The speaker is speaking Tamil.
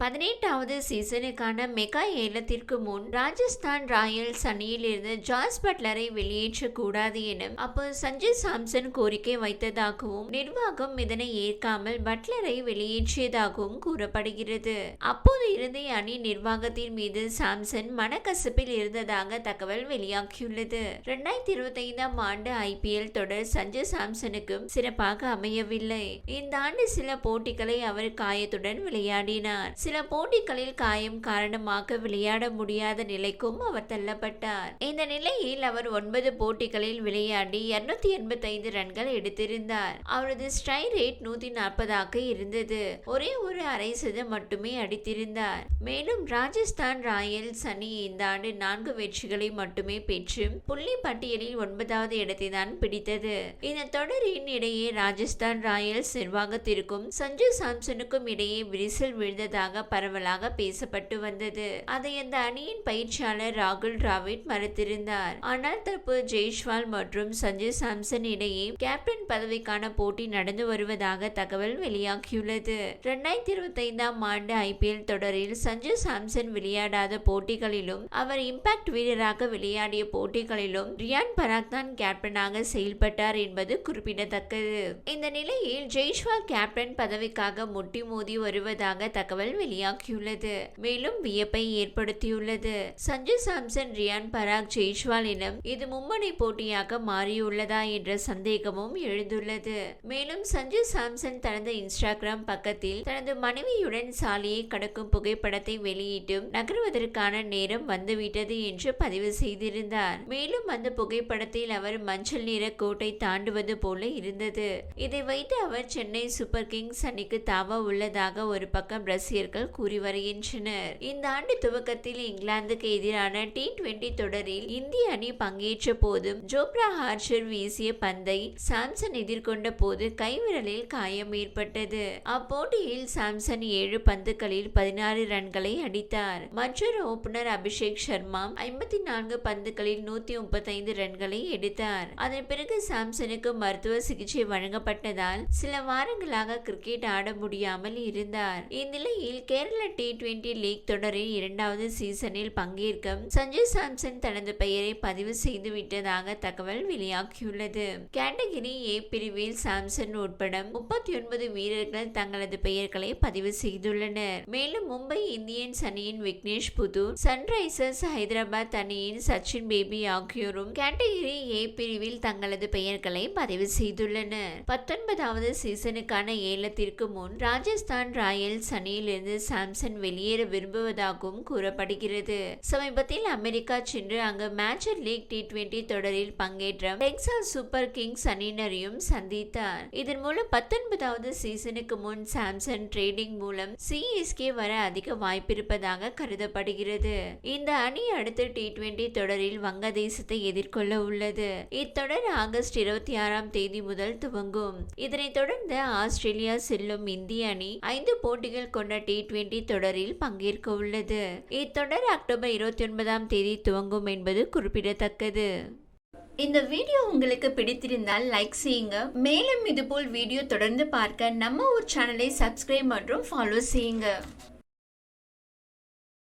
பதினெட்டாவது சீசனுக்கான மெகா ஏலத்திற்கு முன் ராஜஸ்தான் ராயல்ஸ் அணியில் இருந்து ஜாஸ் பட்லரை வெளியேற்றக்கூடாது என அப்போ சஞ்சய் சாம்சன் கோரிக்கை வைத்ததாகவும் நிர்வாகம் இதனை ஏற்காமல் பட்லரை வெளியேற்றியதாகவும் கூறப்படுகிறது. அப்போது இருந்த அணி நிர்வாகத்தின் மீது சாம்சன் மனக்கசப்பில் இருந்ததாக தகவல் வெளியாகியுள்ளது. இரண்டாயிரத்தி இருபத்தி ஐந்தாம் ஆண்டு ஐபிஎல் தொடர் சஞ்சய் சாம்சனுக்கும் சிறப்பாக அமையவில்லை. இந்த ஆண்டு சில போட்டிகளை அவர் காயத்துடன் விளையாடினார். சில போட்டிகளில் காயம் காரணமாக விளையாட முடியாத நிலைக்கும் அவர் தள்ளப்பட்டார். இந்த நிலையில் அவர் ஒன்பது போட்டிகளில் விளையாடி இருநூத்தி எண்பத்தி ஐந்து ரன்கள் எடுத்திருந்தார். அவரது ஸ்ட்ரை ரேட் நூத்தி நாற்பதாக இருந்தது. ஒரே ஒரு அரை சதம் மட்டுமே அடித்திருந்தார். மேலும் ராஜஸ்தான் ராயல்ஸ் அணி இந்த ஆண்டு நான்கு வெற்றிகளை மட்டுமே பெற்று புள்ளி பட்டியலில் ஒன்பதாவது இடத்தை தான் பிடித்தது. இந்த தொடரின் இடையே ராஜஸ்தான் ராயல்ஸ் நிர்வாகத்திற்கும் சஞ்சு சாம்சனுக்கும் இடையே விரிசல் விழுந்ததாக பரவலாக பேசப்பட்டு வந்தது. அதை அந்த அணியின் பயிற்சியாளர் ராகுல் டிராவிட் மறுத்திருந்தார். ஆனால் தற்போது ஜெய்ஷ்வால் மற்றும் சஞ்சய் சாம்சன் இடையே கேப்டன் பதவிக்கான போட்டி நடந்து வருவதாக தகவல் வெளியாகியுள்ளது. இரண்டாயிரத்தி இருபத்தி ஐந்தாம் ஆண்டு ஐபிஎல் தொடரில் சஞ்சய் சாம்சன் விளையாடாத போட்டிகளிலும் அவர் இம்பாக்ட் வீரராக விளையாடிய போட்டிகளிலும் ரியான் பராக் தான் கேப்டனாக செயல்பட்டார் என்பது குறிப்பிடத்தக்கது. இந்த நிலையில் ஜெய்ஷ்வால் கேப்டன் பதவிக்காக முட்டி மோதி வருவதாக தகவல் வெளியாகியுள்ளது மேலும் வியப்பை ஏற்படுத்தியுள்ளது. சஞ்சு சாம்சன் ரியான் பராக் ஜெய்ஷ்வால் இனம் இது மும்மணி போட்டியாக மாறியுள்ளதா என்ற சந்தேகமும் எழுந்துள்ளது. மேலும் சஞ்சு சாம்சன் தனது இன்ஸ்டாகிராம் பக்கத்தில் தனது மனைவியுடன் சாலையை கடக்கும் புகைப்படத்தை வெளியிட்டும் நகர்வதற்கான நேரம் வந்துவிட்டது என்று பதிவு செய்திருந்தார். மேலும் அந்த புகைப்படத்தில் அவர் மஞ்சள் நிற கோட்டை தாண்டுவது போல இருந்தது. இதை வைத்து அவர் சென்னை சூப்பர் கிங்ஸ் அணிக்கு தாவ உள்ளதாக ஒரு பக்கம் ரசிகர்கள் கூறி வருகின்றனர். இந்த ஆண்டு துவக்கத்தில் இங்கிலாந்துக்கு எதிரான டி டுவெண்டி தொடரில் இந்திய அணி பங்கேற்ற போதும் ஜோப்ரா ஹார்ஷர் வீசிய பந்தை சாம்சன் எதிர்கொண்ட போது கைவிரலில் காயம் ஏற்பட்டது. அப்போட்டியில் சாம்சன் ஏழு பந்துகளில் பதினாறு ரன்களை அடித்தார். மற்றொரு ஓபனர் அபிஷேக் சர்மா ஐம்பத்தி நான்கு பந்துகளில் நூத்தி முப்பத்தைந்து ரன்களை எடுத்தார். அதன் பிறகு சாம்சனுக்கு மருத்துவ சிகிச்சை வழங்கப்பட்டதால் சில வாரங்களாக கிரிக்கெட் ஆட முடியாமல் இருந்தார். இந்நிலையில் கேரள டி டுவெண்டி லீக் தொடரின் இரண்டாவது சீசனில் பங்கேற்க சஞ்சய் சாம்சன் தனது பெயரை பதிவு செய்து விட்டதாக தகவல் வெளியாகியுள்ளது. கேட்டகிரி ஏ பிரிவில் சாம்சன் உட்பட முப்பத்தி ஒன்பது வீரர்கள் தங்களது பெயர்களை பதிவு செய்துள்ளனர். மேலும் மும்பை இந்தியன்ஸ் அணியின் விக்னேஷ் புது சன்ரைசர்ஸ் ஹைதராபாத் அணியின் சச்சின் பேபி ஆகியோரும் கேட்டகிரி ஏ பிரிவில் தங்களது பெயர்களை பதிவு செய்துள்ளனர். பத்தொன்பதாவது சீசனுக்கான ஏலத்திற்கு முன் ராஜஸ்தான் ராயல்ஸ் அணியிலிருந்து இருந்து சாம்சன் வெளியேற விரும்புவதாகவும் கூறப்படுகிறது. சமீபத்தில் அமெரிக்கா சென்று அங்கு மேஜர் லீக் டி டுவெண்டி தொடரில் பங்கேற்ற டெக்சாஸ் சூப்பர் கிங்ஸ் அணியினரையும் சந்தித்தார். இதன் மூலம் பத்தொன்பதாவது சீசனுக்கு முன் சாம்சன் ட்ரேடிங் மூலம் சிஎஸ்கே வர அதிக வாய்ப்பிருப்பதாக கருதப்படுகிறது. இந்த அணி அடுத்த டி டுவெண்டி தொடரில் வங்கதேசத்தை எதிர்கொள்ள உள்ளது. இத்தொடர் ஆகஸ்ட் இருபத்தி ஆறாம் தேதி முதல் துவங்கும். இதனைத் தொடர்ந்து ஆஸ்திரேலியா செல்லும் இந்திய அணி ஐந்து போட்டிகள் கொண்ட டி டி டுவெண்டி தொடரில் பங்கேற்க உள்ளது. இத்தொடர் அக்டோபர் இருபத்தி ஒன்பதாம் தேதி துவங்கும் என்பது குறிப்பிடத்தக்கது. இந்த வீடியோ உங்களுக்கு பிடித்திருந்தால் லைக் செய்யுங்க. மேலும் இதுபோல் வீடியோ தொடர்ந்து பார்க்க நம்ம ஒரு சேனலை சப்ஸ்கிரைப் மற்றும் ஃபாலோ செய்யுங்க.